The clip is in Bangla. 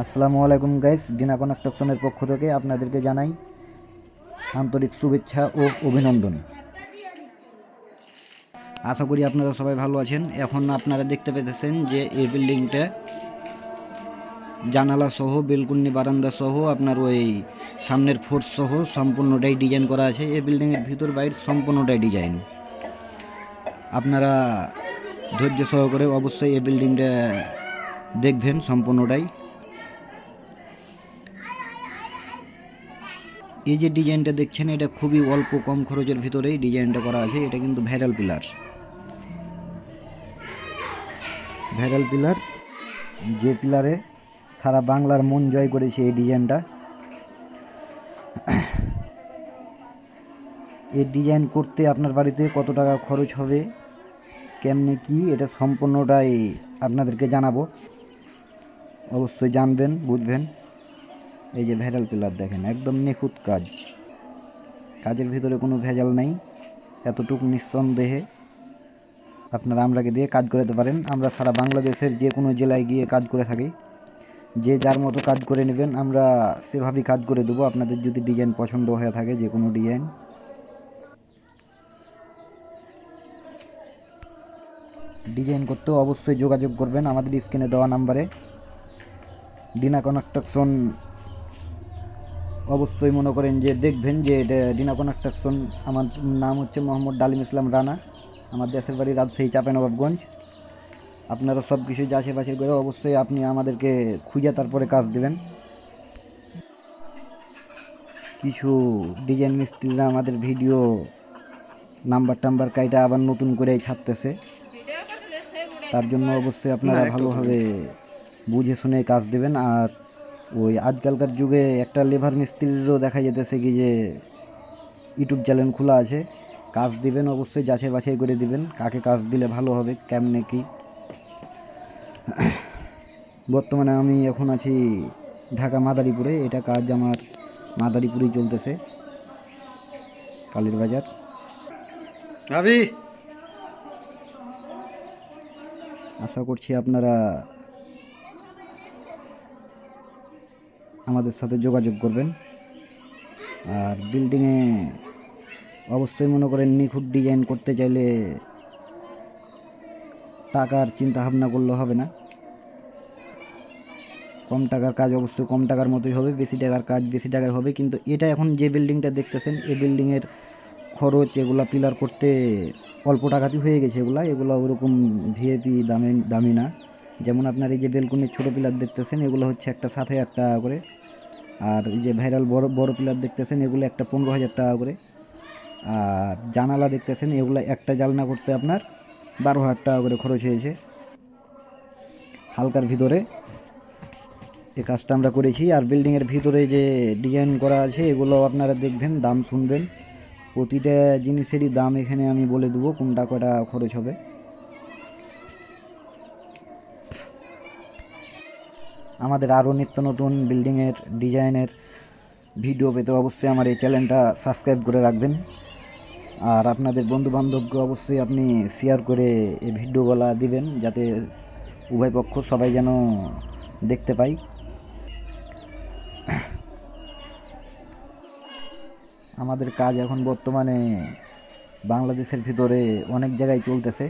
আসসালামু আলাইকুম গাইস, ডিনা কনাক্টকশনের পক্ষ থেকে আপনাদেরকে জানাই আন্তরিক শুভেচ্ছা ও অভিনন্দন। আশা করি আপনারা সবাই ভালো আছেন। এখন আপনারা দেখতে পেতেছেন যে এই বিল্ডিংটা জানালা সহ বেলকুন্নি বারান্দা সহ, আপনার ওই সামনের ফোর্স সহ সম্পূর্ণটাই ডিজাইন করা আছে। এই বিল্ডিংয়ের ভিতর বাইর সম্পূর্ণটাই ডিজাইন। আপনারা ধৈর্য সহকারে অবশ্যই এই বিল্ডিংটা দেখবেন সম্পূর্ণটাই। এই যে ডিজাইনটা দেখছেন, এটা খুবই অল্প কম খরচের ভিতরেই ডিজাইনটা করা আছে। এটা কিন্তু ভ্যারাল পিলার ভ্যারাল পিলার যে পিলারে সারা বাংলার মন জয় করেছে এই ডিজাইনটা। এই ডিজাইন করতে আপনার বাড়িতে কত টাকা খরচ হবে, কেমনে কি, এটা সম্পূর্ণটাই আপনাদেরকে জানাব। অবশ্যই জানবেন, বুঝবেন। এই যে ভেজাল পিলার দেখেন, একদম নিখুঁত কাজ। কাজের ভিতরে কোনো ভেজাল নেই, এতটুকু নিঃসন্দেহে। আপনারা আমরাকে দিয়ে কাজ করাতে পারেন। আমরা সারা বাংলাদেশের যে কোনো জেলায় গিয়ে কাজ করে থাকি। যে যার মতো কাজ করে নেবেন, আমরা সেভাবেই কাজ করে দেবো। আপনাদের যদি ডিজাইন পছন্দ হয়ে থাকে, যে কোনো ডিজাইন। ডিজাইন করতেও অবশ্যই যোগাযোগ করবেন। আমাদের স্ক্রিনে দেওয়া নাম্বারে। ডিনা কনস্ট্রাকশন অবশ্যই মনে করেন যে দেখবেন যে এটা ডিনা কনস্ট্রাকশন আমার নাম হচ্ছে মোহাম্মদ ডালিম ইসলাম রানা। আমার দেশের বাড়ি রাজশাহী চাঁপানবাবগঞ্জ আপনারা সব কিছু যাচাই বাছাই করে অবশ্যই আপনি আমাদেরকে খুঁজে তারপরে কাজ দেবেন। কিছু ডিজাইন মিস্ত্রিরা আমাদের ভিডিও নাম্বার টাম্বার কাইটা আবার নতুন করে ছাড়তেছে। তার জন্য অবশ্যই আপনারা ভালোভাবে বুঝে শুনে কাজ দেবেন। আর ওই আজকালকার যুগে একটা লেবার মিস্ত্রিরও দেখা যেতেছে কি যে ইউটিউব চ্যানেল খোলা আছে। কাজ দিবেন অবশ্যই যাচাই বাছাই করে দিবেন কাকে কাজ দিলে ভালো হবে কেমনে কি। বর্তমানে আমি এখন আছি ঢাকা মাদারীপুরে এটা কাজ আমার মাদারীপুরেই চলতেছে কালীর বাজার আশা করছি আপনারা আমাদের সাথে যোগাযোগ করবেন। আর বিল্ডিংয়ে অবশ্যই মনে করেন নিখুঁত ডিজাইন করতে চাইলে টাকার চিন্তা ভাবনা করলে হবে না। কম টাকার কাজ অবশ্যই কম টাকার মতোই হবে, বেশি টাকার কাজ বেশি টাকায় হবে। কিন্তু এটা এখন যে বিল্ডিংটা দেখতেছেন, এই বিল্ডিংয়ের খরচ এগুলা পিলার করতে অল্প টাকাতেই হয়ে গেছে এগুলা। এগুলো ওরকম ভিএপি দামে দামি না। যেমন আপনার এই যে বেলকুনির ছোটো পিলার দেখতেছেন, এগুলো হচ্ছে একটা সাত হাজার টাকা করে। আর এই যে ভাইরাল বড় বড় পিলার দেখতেছেন, এগুলো একটা পনেরো হাজার টাকা করে। আর জানালা দেখতেছেন, এগুলো একটা জানলা করতে আপনার বারো হাজার টাকা করে খরচ হয়েছে। হালকার ভিতরে এই কাজটা আমরা করেছি। আর বিল্ডিংয়ের ভিতরে যে ডিজাইন করা আছে, এগুলো আপনারা দেখবেন, দাম শুনবেন। প্রতিটা জিনিসেরই দাম এখানে আমি বলে দেবো, কোনটা কটা খরচ হবে। আমাদের আরও নিত্য নতুন বিল্ডিংয়ের, ডিজাইনের ভিডিও পেতে অবশ্যই আমার এই চ্যানেলটা সাবস্ক্রাইব করে রাখবেন। আর আপনাদের বন্ধু বান্ধবকে অবশ্যই আপনি শেয়ার করে এই ভিডিওগুলো দিবেন, যাতে উভয় পক্ষ সবাই যেন দেখতে পাই আমাদের কাজ এখন বর্তমানে বাংলাদেশের ভিতরে অনেক জায়গায় চলতেছে।